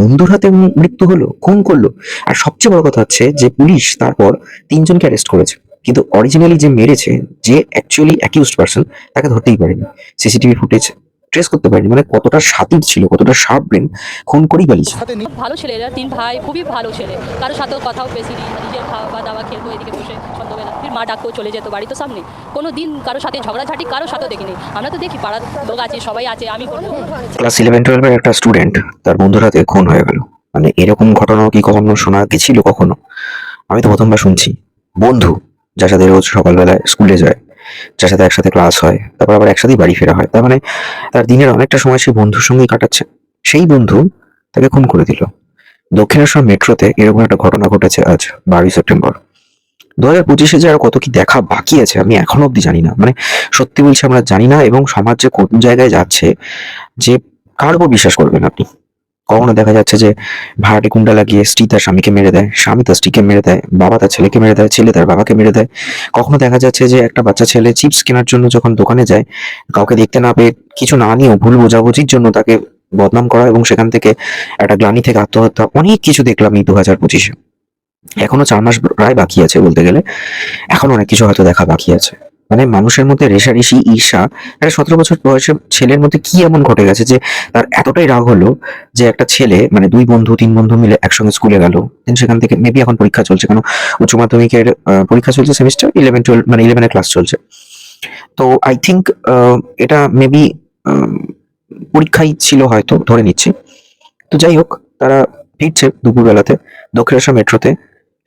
বন্ধুর হাতে মৃত্যু হলো, খুন করল। আর সবচেয়ে বড় কথা হচ্ছে যে পুলিশ তারপর তিনজনকে অ্যারেস্ট করেছে। কিন্তু অরিজিনালি যে মেরেছে, যে অ্যাকচুয়ালি অ্যাকিউজড পার্সন তাকে ধরতেই পারেনি। সিসিটিভি ফুটেজ ট্রেস করতে পারেনি মানে কতটা সাতির ছিল কতটা শার্প ব্রেন খুন করেই পালিয়েছে ভালো ছেলে এরা তিন ভাই খুবই ভালো ছেলে। কারোর সাথে কথাও বেশি নেই নিজের খাওয়া দাওয়া খেলতো এদিকে বসে সন্ধ্যাবেলা। ফির মা ডাকতেও চলে যেত বাড়ি তো সামনে। কোনো দিন কারোর সাথে ঝগড়াঝাটি কারোর সাথেও দেখিনি। আমরা তো দেখি পাড়ার লোক আছে সবাই আছে আমি ক্লাস ইলেভেন টুয়েলভের একটা স্টুডেন্ট তার বন্ধুর হাতে খুন হয়ে গেল। মানে এরকম ঘটনা কি কখনো শোনা গেছিল কখনো? আমি তো প্রথমবার শুনছি। বন্ধু যার সাথে রোজ সকালবেলায় স্কুলে যায় যার সাথে একসাথে ক্লাস হয়, তারপর আবার একসাথেই বাড়ি ফেরা হয়। তার মানে তার দিনের অনেকটা সময় সেই বন্ধুর সঙ্গেই কাটাচ্ছে। সেই বন্ধু তাকে খুন করে দিল। দক্ষিণেশ্বর মেট্রোতে এরকম একটা ঘটনা ঘটেছে আজ, বারোই সেপ্টেম্বর। দু হাজার পঁচিশে যে আর কত কি দেখা বাকি আছে, আমি এখনও অব্দি জানি না। মানে সত্যি বলছি আমরা জানি না এবং সমাজ যে কোন জায়গায় যাচ্ছে, যে কার উপর বিশ্বাস করবেন আপনি? কখনো দেখা যাচ্ছে যে ভাড়াটে কুন্ডা লাগিয়ে স্ত্রী তার স্বামীকে মেরে দেয়, স্বামী তার স্ত্রীকে মেরে দেয়, বাবা তার ছেলেকে মেরে দেয়, ছেলে তার বাবাকে মেরে দেয়। কখনো দেখা যাচ্ছে যে একটা বাচ্চা ছেলে চিপস কেনার জন্য যখন দোকানে যায়, কাউকে দেখতে না পেয়ে কিছু না নিয়েও ভুল বোঝাবুঝির জন্য তাকে বদনাম করা এবং সেখান থেকে একটা গ্লানি থেকে আত্মহত্যা, অনেক কিছু দেখলাম এই দু হাজার পঁচিশে। এখনও চার মাস প্রায় বাকি আছে বলতে গেলে। এখন অনেক কিছু হয়তো দেখা বাকি আছে। মানে মানুষের মধ্যে রেশারেশি ঈর্ষা, একটা সতেরো বছর বয়সের ছেলের মধ্যে কি এমন ঘটে গেছে যে তার এতটাই রাগ হলো যে একটা ছেলে মানে দুই বন্ধু, তিন বন্ধু মিলে একসঙ্গে স্কুলে গেল। দেন সেখান থেকে মেবি এখন পরীক্ষা চলছে, কেন উচ্চ মাধ্যমিকের পরীক্ষা চলছে সেমিস্টার ইলেভেন টুয়েলভ মানে ইলেভেনের ক্লাস চলছে। তো আই থিঙ্ক এটা মেবি পরীক্ষাই ছিল হয়তো, ধরে নিচ্ছি। তো যাই হোক, তারা ফিরছে দুপুরবেলাতে দক্ষিণেশ্বর মেট্রোতে।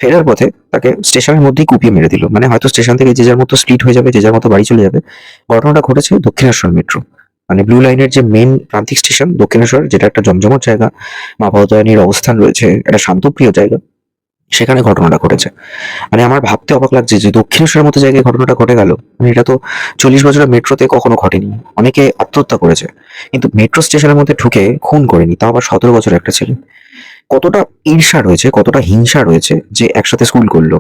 ফেরার পথে তাকে স্টেশনের মধ্যেই কুপিয়ে মেরে দিল। মানে হয়তো স্টেশন থেকে যে যার মতো স্প্লিট হয়ে যাবে, যে যার মতো বাড়ি চলে যাবে। ঘটনাটা ঘটেছে দক্ষিণেশ্বর মেট্রো মানে ব্লু লাইনের যে মেন প্রান্তিক স্টেশন দক্ষিণেশ্বর, যেটা একটা জমজমট জায়গা, মা ভবতারিণীর অবস্থান রয়েছে, একটা শান্তপ্রিয় জায়গা, সেখানে ঘটনাটা ঘটেছে। মানে আমার ভাবতে অবাক লাগছে যে দক্ষিণেশ্বরের মতো জায়গায় ঘটনাটা ঘটে গেল। মানে এটা তো চল্লিশ বছরের মেট্রোতে কখনো ঘটেনি। অনেকে আত্মহত্যা করেছে। কিন্তু মেট্রো স্টেশনের মধ্যে ঢুকে খুন করেনি। তাও আবার সতেরো বছর একটা ছেলে। কতটা ঈর্ষা রয়েছে, কতটা হিংসা রয়েছে যে একসাথে স্কুল করল,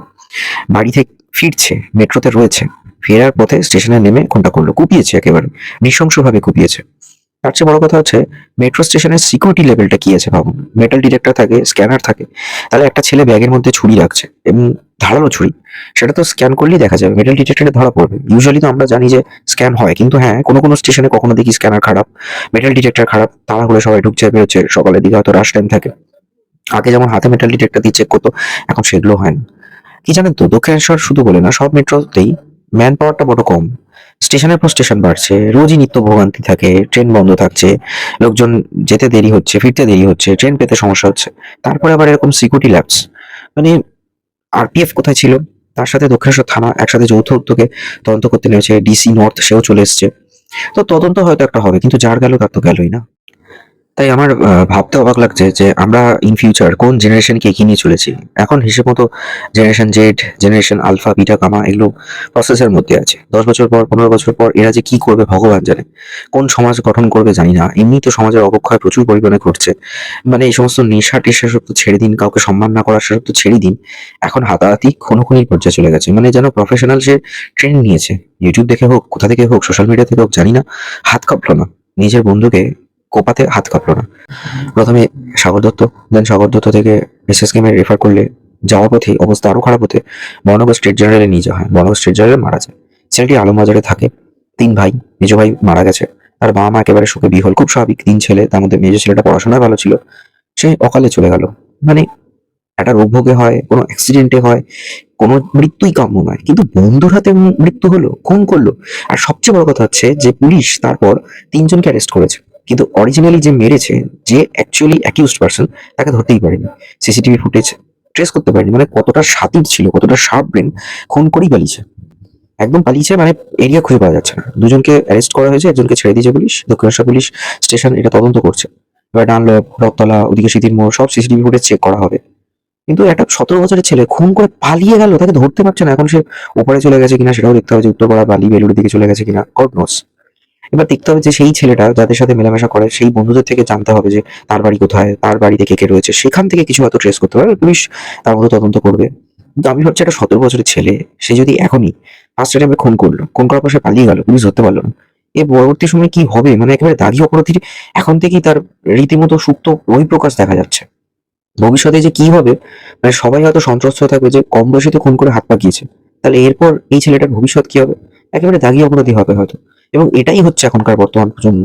বাড়ি থেকে ফিরছে, মেট্রোতে রয়েছে, ফেরার পথে স্টেশনে নেমে খুনটা করল, কুপিয়েছে একেবারে, নৃশংসভাবে কুপিয়েছে। তার চেয়ে বড় কথা হচ্ছে, মেট্রো স্টেশনের সিকিউরিটি লেভেলটা কি আছে ভাবুন? মেটাল ডিটেক্টর থাকে স্ক্যানার থাকে, তাহলে একটা ছেলে ব্যাগের মধ্যে ছুরি রাখছে এবং ধারালো ছুরি, সেটা তো স্ক্যান করলেই দেখা যাবে মেটাল ডিটেক্টরে ধরা পড়বে। ইউজুয়ালি তো আমরা জানি যে স্ক্যান হয়, কিন্তু হ্যাঁ কোনো কোনো স্টেশনে কখনো দেখি স্ক্যানার খারাপ মেটাল ডিটেক্টর খারাপ, তাড়াহুড়ো সবাই ঢুকছে, বেরোচ্ছে, সকালের দিকে হয়তো রাশ টাইম থাকে। আগে যেমন হাতে মেটাল ডিটেক্টর দিয়ে চেক করতো, এখন সেগুলো হয় না। কি জানেন তো দক্ষিণেশ্বর শুধু বলে না, সব মেট্রোতেই ম্যান পাওয়ারটা বড় কম। স্টেশনের পর স্টেশন বাড়ছে, রোজই নিত্য ভোগান্তি থাকে ট্রেন বন্ধ থাকছে, লোকজন যেতে দেরি হচ্ছে, ফিরতে দেরি হচ্ছে ট্রেন পেতে সমস্যা হচ্ছে। তারপরে আবার এরকম সিকিউরিটি ল্যাবস মানে আরপিএফ কোথায় ছিল? তার সাথে দক্ষিণেশ্বর থানা একসাথে যৌথ উদ্যোগে তদন্ত করতে নেমেছে ডিসি নর্থ সেও চলে এসছে। তো তদন্ত হয়তো একটা হবে, কিন্তু যার গেল তার তো গেলই না। তাই আমার ভাবতে অবাক লাগছে যে আমরা ইন ফিউচার কোন জেনারেশনকে এগিয়ে নিয়ে চলেছি। এখন হিসেব মতো generation Z generation alpha beta gamma এগুলো প্রসেসের মধ্যে আছে। দশ বছর পর, পনেরো বছর পর এরা যে কি করবে ভগবান জানে। কোন সমাজ গঠন করবে জানি না। এমনি তো সমাজের অবক্ষয় প্রচুর পরিমাণে ঘটছে। মানে এই সমস্ত নেশা টেশা সব তো ছেড়ে দিন, কাউকে সম্মান না করার সব তো ছেড়ে দিন। এখন হাতাহাতি খুনোখুনির পর্যায়ে চলে গেছে। মানে যেন প্রফেশনাল সে ট্রেন নিয়েছে। ইউটিউব দেখে হোক, কোথা থেকে হোক সোশ্যাল মিডিয়া থেকে হোক, জানি না। হাত কাঁপলো না। নিজের বন্ধুকে কোপাতে হাত কাঁপলো না। প্রথমে সাগর দত্ত দেন সাগর দত্ত থেকে এসএস কেমে রেফার করলে যাওয়ার পথে অবস্থা আরও খারাপ হতে বর্ণগর স্টেট জেনারেলে নিয়ে যাওয়া হয়। বর্ণগর স্টেট জেনারেলে মারা যায়। ছেলেটি আলমবাজারে থাকে। তিন ভাই, মেজ ভাই মারা গেছে। তার বাবা মা একেবারে শোকে বিহল, খুব স্বাভাবিক। তিন ছেলে, তার মধ্যে মেজ ছেলেটা পড়াশোনায় ভালো ছিল। সে অকালে চলে গেল। মানে একটা রোগ ভোগে হয়, কোনো অ্যাক্সিডেন্টে হয়, কোনো মৃত্যুই কাম্য নয়। কিন্তু বন্ধুর হাতে মৃত্যু হলো, খুন করল। আর সবচেয়ে বড় কথা হচ্ছে যে পুলিশ তারপর তিনজনকে অ্যারেস্ট করেছে। কিন্তু অরিজিনালি যে মেরেছে, যে অ্যাকচুয়ালি অ্যাকিউজড পার্সন তাকে ধরতেই পারেনি। সিসিটিভি ফুটেজ ট্রেস করতে পারেনি। মানে কতটা সাতির ছিল, কতটা শার্প ব্রেন খুন করেই পালিয়েছে। একদম পালিয়েছে মানে এরিয়া খুঁজে পাওয়া যাচ্ছে না। দুজনকে অ্যারেস্ট করা হয়েছে, একজনকে ছেড়ে দিয়েছে পুলিশ দক্ষিণেশ্বর পুলিশ স্টেশন এটা তদন্ত করছে। এবার ডানলপ, রথতলা, ওদিকে সিটির মোড়, সব সিসিটিভি ফুটেজ চেক করা হবে। কিন্তু একটা সতেরো বছরের ছেলে খুন করে পালিয়ে গেল, তাকে ধরতে পারছে না। এখন সে ওপারে চলে গেছে কিনা সেটাও দেখতে হবে যে উত্তরপাড়া বালি বেলুড়ের দিকে চলে গেছে কিনা গড নোস এবার দেখতে হবে যে সেই ছেলেটা যাদের সাথে মেলামেশা করে, সেই বন্ধুদের থেকে জানতে হবে যে তার বাড়ি কোথায়, তার বাড়িতে কে কে রয়েছে, সেখান থেকে কিছু হয়তো ট্রেস করতে পারবে, পুলিশ তার মতো তদন্ত করবে। কিন্তু আমি ভাবছি একটা সতেরো বছরের ছেলে, সে যদি এখনই ফার্স্ট টাইমে খুন করল, খুন করার পর সে পালিয়ে গেল, পুলিশ ধরতে পারল না। এর পরবর্তী সময় কি হবে? মানে একেবারে দাগি অপরাধীর এখন থেকেই তার রীতিমতো সুপ্ত বহিঃপ্রকাশ দেখা যাচ্ছে। ভবিষ্যতে যে কি হবে? মানে সবাই হয়তো সন্ত্রস্ত থাকবে যে কম বয়সীতে খুন করে হাত পাকিয়েছে। তাহলে এরপর এই ছেলেটার ভবিষ্যৎ কি হবে? একেবারে দাগি অপরাধী হবে হয়তো। এবং এটাই হচ্ছে এখনকার বর্তমান প্রজন্ম।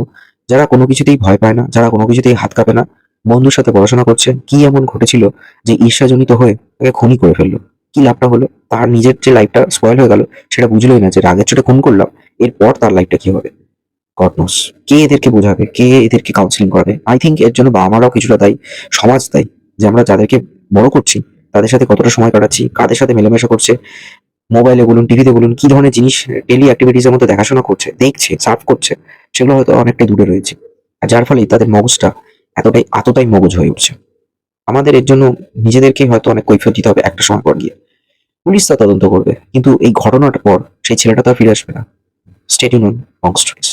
যারা কোনো কিছুতেই ভয় পায় না, যারা কোনো কিছুতেই হাত কাঁপে না, বন্ধুর সাথে পড়াশোনা করছে, কি এমন ঘটেছিল যে ঈর্ষাজনিত হয়ে তাকে খুনই করে ফেলল? কি লাভটা হলো? তার নিজের যে লাইফটা স্পয়েল হয়ে গেল, সেটা বুঝলোই না যে রাগের চোটে খুন করলাম, এরপর তার লাইফটা কি হবে? গড কে এদেরকে বোঝাবে? কে এদেরকে কাউন্সিলিং করাবে? আই থিঙ্ক এর জন্য বাবা মারাও কিছুটা দায়ী, সমাজ দায়ী, যে আমরা যাদেরকে বড় করছি, তাদের সাথে কতটা সময় কাটাচ্ছি, কাদের সাথে মেলামেশা করছে মোবাইলে বলুন টিভিতে বলুন, কি ধরনের জিনিস ডেলি অ্যাক্টিভিটিসের মধ্যে দেখাশোনা করছে, দেখছে সার্ভ করছে, সেগুলো হয়তো অনেকটাই দূরে রয়েছে। আর যার ফলে তাদের মগজটা এতটাই আততাই মগজ হয়ে উঠছে। আমাদের এর জন্য নিজেদেরকে হয়তো অনেক কৈফিয়ত দিতে হবে একটা সময় পর গিয়ে। পুলিশ তা তদন্ত করবে, কিন্তু এই ঘটনাটার পর সেই ছেলেটা তো ফিরে আসবে না। স্টেডিউন অন স্টোরিজ